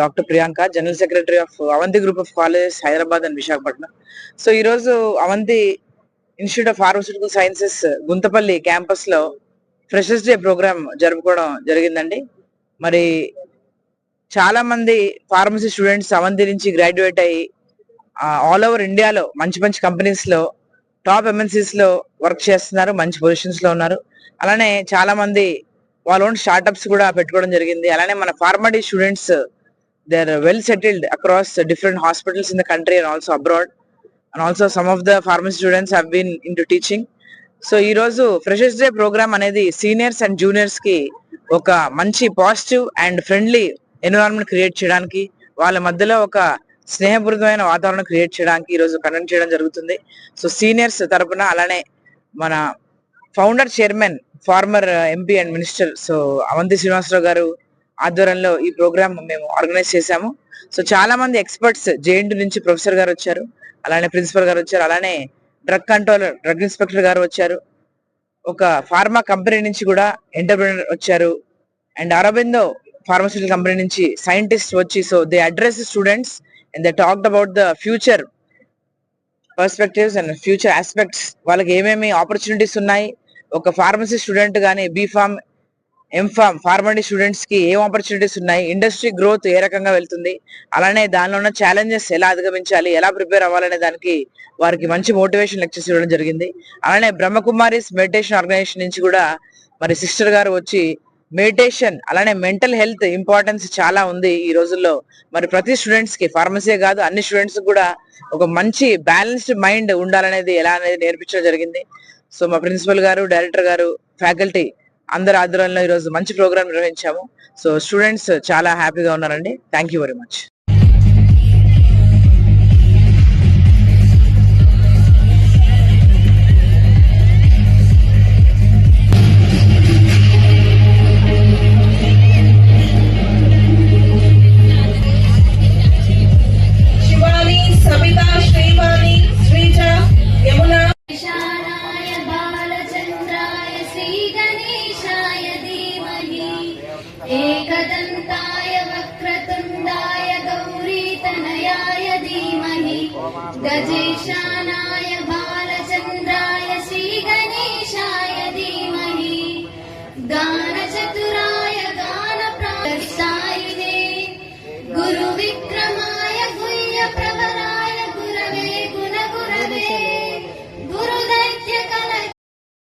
Doctor Priyanka general secretary of Avanti group of colleges Hyderabad and Visakhapatnam. So ఈ రోజు Avanti institute of pharmaceutical sciences Guntapalli క్యాంపస్లో freshers day programme జరుపుకోవడం జరిగిందండి. మరి చాలా మంది ఫార్మసీ స్టూడెంట్స్ అవంతి నుంచి గ్రాడ్యుయేట్ అయ్యి ఆల్ ఓవర్ ఇండియాలో మంచి మంచి కంపెనీస్లో టాప్ ఎంఎన్సీస్లో వర్క్ చేస్తున్నారు మంచి పొజిషన్స్లో ఉన్నారు. అలానే చాలా మంది వాళ్ళ ఓన్ స్టార్టప్స్ కూడా పెట్టుకోవడం జరిగింది. అలానే మన pharm D students they are well settled across different hospitals in the country and also abroad and also some of the pharmacy students have been into teaching so ఈ రోజు ఫ్రెషర్స్ డే ప్రోగ్రామ్ అనేది seniors and జూనియర్స్కి ఒక మంచి positive and friendly environment create చేయడానికి వాళ్ళ మధ్యలో ఒక స్నేహపూరితమైన వాతావరణం క్రియేట్ చేయడానికి ఈ రోజు కండక్ట్ చేయడం జరుగుతుంది. సో సీనియర్స్ తరపున అలానే మన founder chairman former MP and minister so Avanti Srinivasa Rao గారు ఆధ్వర్యంలో ఈ ప్రోగ్రామ్ మేము ఆర్గనైజ్ చేశాము. సో చాలా మంది ఎక్స్పర్ట్స్ జేఎన్టీ నుంచి ప్రొఫెసర్ గారు వచ్చారు. అలానే ప్రిన్సిపల్ గారు వచ్చారు. అలానే డ్రగ్ కంట్రోలర్ డ్రగ్ ఇన్స్పెక్టర్ గారు వచ్చారు. ఒక ఫార్మా కంపెనీ నుంచి కూడా ఎంటర్ప్రినర్ వచ్చారు. అండ్ అరబిందో ఫార్మసిటికల్ కంపెనీ నుంచి సైంటిస్ట్ వచ్చి so they address students and they talked about the future perspectives and future aspects. వాళ్ళకి ఏమేమి ఆపర్చునిటీస్ ఉన్నాయి? ఒక ఫార్మసీ స్టూడెంట్ కానీ B Pharm M Pharm pharmacy స్టూడెంట్స్కి ఏం ఆపర్చునిటీస్ ఉన్నాయి? ఇండస్ట్రీ గ్రోత్ ఏ రకంగా వెళ్తుంది? అలానే దానిలో ఉన్న ఛాలెంజెస్ ఎలా అధిగమించాలి? ఎలా ప్రిపేర్ అవ్వాలనే దానికి వారికి మంచి మోటివేషన్ లెక్చర్స్ ఇవ్వడం జరిగింది. అలానే బ్రహ్మకుమారిస్ మెడిటేషన్ ఆర్గనైజేషన్ నుంచి కూడా మరి సిస్టర్ గారు వచ్చి మెడిటేషన్ అలానే మెంటల్ హెల్త్ ఇంపార్టెన్స్ చాలా ఉంది ఈ రోజుల్లో. మరి ప్రతి స్టూడెంట్స్కి ఫార్మసీ కాదు అన్ని స్టూడెంట్స్ కూడా ఒక మంచి బ్యాలెన్స్డ్ మైండ్ ఉండాలనేది ఎలా అనేది నేర్పించడం జరిగింది. సో మా ప్రిన్సిపల్ గారు డైరెక్టర్ గారు ఫ్యాకల్టీ అందరి ఆధ్వర్యంలో ఈ రోజు మంచి ప్రోగ్రామ్ నిర్వహించాము. సో స్టూడెంట్స్ చాలా హ్యాపీగా ఉన్నారండి. థ్యాంక్ యూ వెరీ మచ్ एकदन्ताय वक्रतुण्डाय गौरीतनयाय धीमहि गजेशानाय